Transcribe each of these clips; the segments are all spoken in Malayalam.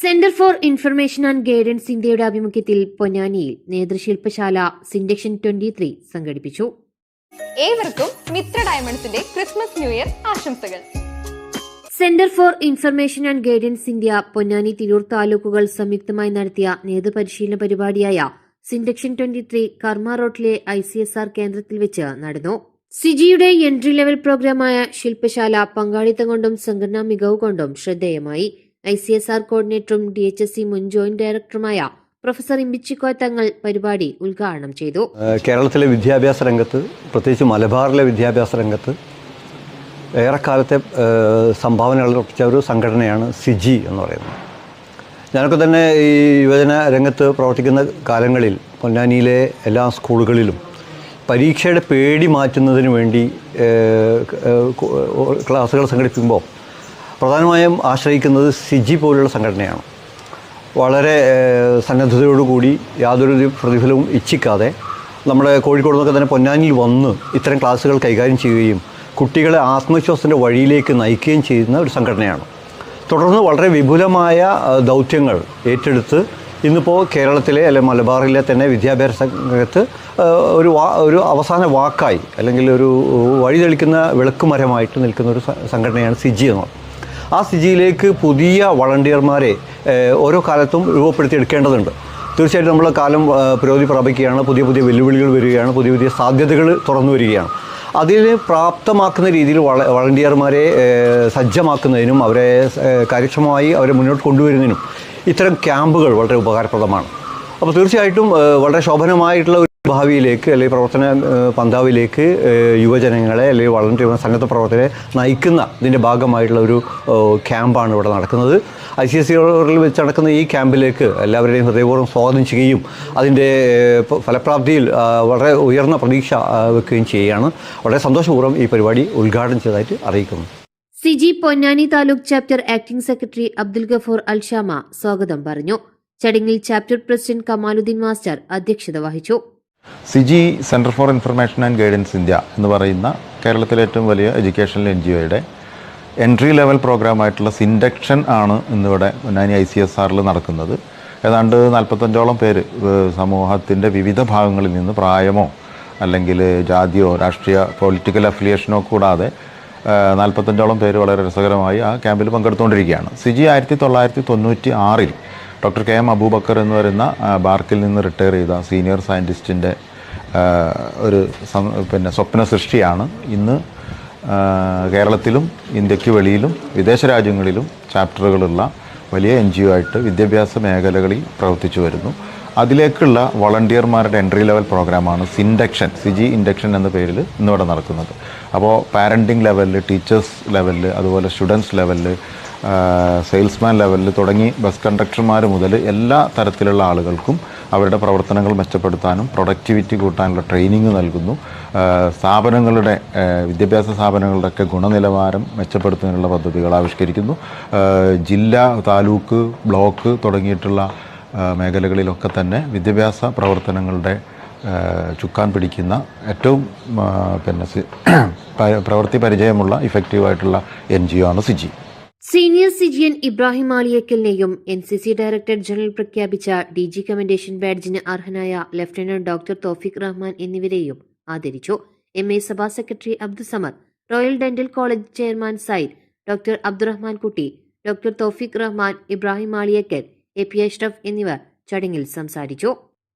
Centre for information and guidance ഇന്ത്യയുടെ ആഭിമുഖ്യത്തിൽ പൊന്നാനിയിൽ നേതൃശില്പശാല സിൻഡക്ഷൻ ട്വന്റി ത്രീ സംഘടിപ്പിച്ചു. ഏവർക്കും മിത്ര ഡയമണ്ട്സിന്റെ ക്രിസ്മസ് ന്യൂ ഇയർ ആശംസകൾ. Centre for information and guidance India Ponnani Tirur താലൂക്കുകൾ സംയുക്തമായി നടത്തിയ നേതൃപരിശീലന പരിപാടിയായ സിൻഡക്ഷൻ ട്വന്റി ത്രീ കർമ്മ റോഡിലെ ഐ സി എസ് ആർ കേന്ദ്രത്തിൽ വെച്ച് നടന്നു. സിജിയുടെ എൻട്രി ലെവൽ പ്രോഗ്രാമായ ശില്പശാല പങ്കാളിത്തം കൊണ്ടും സംഘടനാ മികവ് കൊണ്ടും ശ്രദ്ധേയമായി. ഐ സി എസ് ആർ കോർഡിനേറ്ററും ഡി എച്ച് എസ് സി മുൻ ജോയിന്റ് ഡയറക്ടറുമായ പ്രൊഫസർ ഇമ്പിച്ചിക്കോ തങ്ങൾ പരിപാടി ഉദ്ഘാടനം ചെയ്തു. കേരളത്തിലെ വിദ്യാഭ്യാസ രംഗത്ത് പ്രത്യേകിച്ച് മലബാറിലെ വിദ്യാഭ്യാസ രംഗത്ത് ഏറെക്കാലത്തെ സംഭാവനകൾ ഉറപ്പിച്ച ഒരു സംഘടനയാണ് സിജി എന്ന് പറയുന്നത്. ഞാനൊക്കെ തന്നെ ഈ യുവജന രംഗത്ത് പ്രവർത്തിക്കുന്ന കാലങ്ങളിൽ പൊന്നാനിയിലെ എല്ലാ സ്കൂളുകളിലും പരീക്ഷയുടെ പേടി മാറ്റുന്നതിന് വേണ്ടി ക്ലാസ്സുകൾ സംഘടിപ്പിക്കുമ്പോൾ പ്രധാനമായും ആശ്രയിക്കുന്നത് സിജി പോലുള്ള സംഘടനയാണ്. വളരെ സന്നദ്ധതയോടുകൂടി യാതൊരു പ്രതിഫലവും ഇച്ഛിക്കാതെ നമ്മുടെ കോഴിക്കോട് നിന്നൊക്കെ തന്നെ പൊന്നാനിയിൽ വന്ന് ഇത്തരം ക്ലാസ്സുകൾ കൈകാര്യം ചെയ്യുകയും കുട്ടികളെ ആത്മവിശ്വാസത്തിന്റെ വഴിയിലേക്ക് നയിക്കുകയും ചെയ്യുന്ന ഒരു സംഘടനയാണ്. തുടർന്ന് വളരെ വിപുലമായ ദൗത്യങ്ങൾ ഏറ്റെടുത്ത് ഇന്നിപ്പോൾ കേരളത്തിലെ അല്ലെങ്കിൽ മലബാറിലെ തന്നെ വിദ്യാഭ്യാസ രംഗത്ത് ഒരു വാ ഒരു അവസാന വാക്കായി അല്ലെങ്കിൽ ഒരു വഴിതെളിക്കുന്ന വിളക്കുമരമായിട്ട് നിൽക്കുന്ന ഒരു സംഘടനയാണ് സിജി എന്ന് പറയുന്നത്. ആ സ്ഥിതിയിലേക്ക് പുതിയ വളണ്ടിയർമാരെ ഓരോ കാലത്തും രൂപപ്പെടുത്തിയെടുക്കേണ്ടതുണ്ട് തീർച്ചയായിട്ടും നമ്മൾ കാലം പുരോഗതി പ്രാപിക്കുകയാണ് പുതിയ പുതിയ വെല്ലുവിളികൾ വരികയാണ് പുതിയ പുതിയ സാധ്യതകൾ തുറന്നു വരികയാണ്. അതിന് പ്രാപ്തമാക്കുന്ന രീതിയിൽ വള വളണ്ടിയർമാരെ സജ്ജമാക്കുന്നതിനും അവരെ കാര്യക്ഷമമായി അവരെ മുന്നോട്ട് കൊണ്ടുവരുന്നതിനും ഇത്തരം ക്യാമ്പുകൾ വളരെ ഉപകാരപ്രദമാണ്. അപ്പോൾ തീർച്ചയായിട്ടും വളരെ ശോഭനമായിട്ടുള്ള ഭാവിയിലേക്ക് അല്ലെങ്കിൽ പ്രവർത്തന പന്താവിലേക്ക് യുവജനങ്ങളെ അല്ലെങ്കിൽ വളണ്ടിയർ സന്നദ്ധ പ്രവർത്തകരെ നയിക്കുന്ന ഇതിന്റെ ഭാഗമായിട്ടുള്ള ഒരു ക്യാമ്പാണ് ഇവിടെ നടക്കുന്നത്. ഐ സി എസ് സിയിൽ വെച്ച് നടക്കുന്ന ഈ ക്യാമ്പിലേക്ക് എല്ലാവരുടെയും ഹൃദയപൂർവം സ്വാഗതം ചെയ്യുകയും അതിന്റെ ഫലപ്രാപ്തിയിൽ വളരെ ഉയർന്ന പ്രതീക്ഷ വെക്കുകയും ചെയ്യുകയാണ്. വളരെ സന്തോഷപൂർവം ഈ പരിപാടി ഉദ്ഘാടനം ചെയ്തതായിട്ട് അറിയിക്കുന്നു. CG Ponnani taluk chapter acting secretary Abdul Gafoor Alshama സ്വാഗതം പറഞ്ഞു. ചടങ്ങിൽ ചാപ്റ്റർ പ്രസിഡന്റ് കമാലുദ്ദീൻ മാസ്റ്റർ അധ്യക്ഷത വഹിച്ചു. CG centre for information and guidance India എന്ന് പറയുന്ന കേരളത്തിലെ ഏറ്റവും വലിയ എഡ്യൂക്കേഷണൽ എൻ ജി ഒയുടെ എൻട്രി ലെവൽ പ്രോഗ്രാമായിട്ടുള്ള സിൻഡക്ഷൻ ആണ് ഇന്നിവിടെ പൊന്നാനി ഐ സി എസ് ആറിൽ നടക്കുന്നത്. ഏതാണ്ട് നാൽപ്പത്തഞ്ചോളം പേര് സമൂഹത്തിന്റെ വിവിധ ഭാഗങ്ങളിൽ നിന്ന് പ്രായമോ അല്ലെങ്കിൽ ജാതിയോ രാഷ്ട്രീയ പൊളിറ്റിക്കൽ അഫിലിയേഷനോ കൂടാതെ നാൽപ്പത്തഞ്ചോളം പേര് വളരെ രസകരമായി ആ ക്യാമ്പിൽ പങ്കെടുത്തുകൊണ്ടിരിക്കുകയാണ്. സിജി ആയിരത്തി തൊള്ളായിരത്തി തൊണ്ണൂറ്റി ആറിൽ ഡോക്ടർ കെ എം അബൂബക്കർ എന്ന് പറയുന്ന ബാർക്കിൽ നിന്ന് റിട്ടയർ ചെയ്ത സീനിയർ സയന്റിസ്റ്റിന്റെ ഒരു പിന്നെ സ്വപ്ന സൃഷ്ടിയാണ്. ഇന്ന് കേരളത്തിലും ഇന്ത്യയ്ക്ക് വെളിയിലും വിദേശ രാജ്യങ്ങളിലും ചാപ്റ്ററുകളുള്ള വലിയ എൻ ജി ഒ ആയിട്ട് വിദ്യാഭ്യാസ മേഖലകളിൽ പ്രവർത്തിച്ചു വരുന്നു. അതിലേക്കുള്ള വളണ്ടിയർമാരുടെ എൻട്രി ലെവൽ പ്രോഗ്രാമാണ് സിൻഡക്ഷൻ സിജി ഇൻഡക്ഷൻ എന്ന പേരിൽ ഇന്നിവിടെ നടക്കുന്നത്. അപ്പോൾ പാരന്റിങ് ലെവലിൽ ടീച്ചേഴ്സ് ലെവലിൽ അതുപോലെ സ്റ്റുഡൻസ് ലെവലിൽ സെയിൽസ്മാൻ ലെവലിൽ തുടങ്ങി ബസ് കണ്ടക്ടർമാർ മുതൽ എല്ലാ തരത്തിലുള്ള ആളുകൾക്കും അവരുടെ പ്രവർത്തനങ്ങൾ മെച്ചപ്പെടുത്താനും പ്രൊഡക്ടിവിറ്റി കൂട്ടാനുള്ള ട്രെയിനിങ് നൽകുന്നു. സ്ഥാപനങ്ങളുടെ വിദ്യാഭ്യാസ സ്ഥാപനങ്ങളുടെയൊക്കെ ഗുണനിലവാരം മെച്ചപ്പെടുത്തുന്നതിനുള്ള പദ്ധതികൾ ആവിഷ്കരിക്കുന്നു. ജില്ല താലൂക്ക് ബ്ലോക്ക് തുടങ്ങിയിട്ടുള്ള മേഖലകളിലൊക്കെ തന്നെ വിദ്യാഭ്യാസ പ്രവർത്തനങ്ങളുടെ ചുക്കാൻ പിടിക്കുന്ന ഏറ്റവും പിന്നെ പ്രവൃത്തി പരിചയമുള്ള ഇഫക്റ്റീവായിട്ടുള്ള എൻ ജി ഒ ആണ് സിജി. സീനിയർ സിജിയൻ Ibrahim ആലിയക്കലിനെയും N C C director general പ്രഖ്യാപിച്ച ഡി ജി കമൻഡേഷൻ ബാഡ്ജിന് അർഹനായ ലഫ്റ്റനന്റ് ഡോക്ടർ തോഫിക് റഹ്മാൻ എന്നിവരെയും ആദരിച്ചു. എം എ സഭാ secretary Abdussamad royal dental college chairman Syed doctor Abdurahman Kutty doctor Thoufiq Rahman Ibrahim Aliyakkal A P Ashraf എന്നിവർ ചടങ്ങിൽ സംസാരിച്ചു.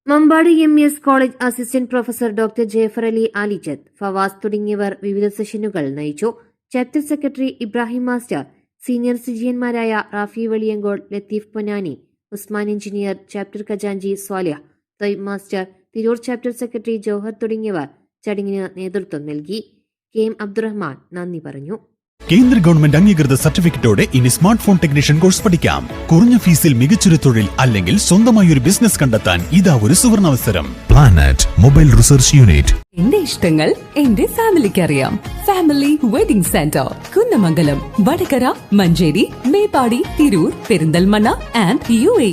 Mampad M S college assistant professor doctor Jefar Ali Alijath Fawaz തുടങ്ങിയവർ വിവിധ സെഷനുകൾ നയിച്ചു. Chapter secretary Ibrahim master senior സിജിയന്മാരായ Rafi വെളിയങ്കോൾ Latheef Ponnani Usman engineer chapter ഖജാൻജി Swaliya Thaib master Tirur chapter secretary Johar തുടങ്ങിയവർ ചടങ്ങിന് നേതൃത്വം നൽകി. കെ എം അബ്ദുറഹ്മാൻ നന്ദി പറഞ്ഞു. കേന്ദ്ര ഗവൺമെന്റ് അംഗീകൃത സർട്ടിഫിക്കറ്റോടെ ഇനി സ്മാർട്ട് ഫോൺ ടെക്നീഷ്യൻ കോഴ്സ് പഠിക്കാം. കുറഞ്ഞ ഫീസിൽ മികച്ചൊരു തൊഴിൽ അല്ലെങ്കിൽ സ്വന്തമായി ഒരു ബിസിനസ് കണ്ടെത്താൻ ഇതാ ഒരു സുവർണാവസരം പ്ലാനറ്റ് മൊബൈൽ റിസർച്ച് യൂണിറ്റ് എന്റെ ഇഷ്ടങ്ങൾ എന്റെ ഫാമിലിക്ക് അറിയാം family wedding centre Kunnamangalam Vadakara Manjeri Meppadi Tirur Perinthalmanna and U A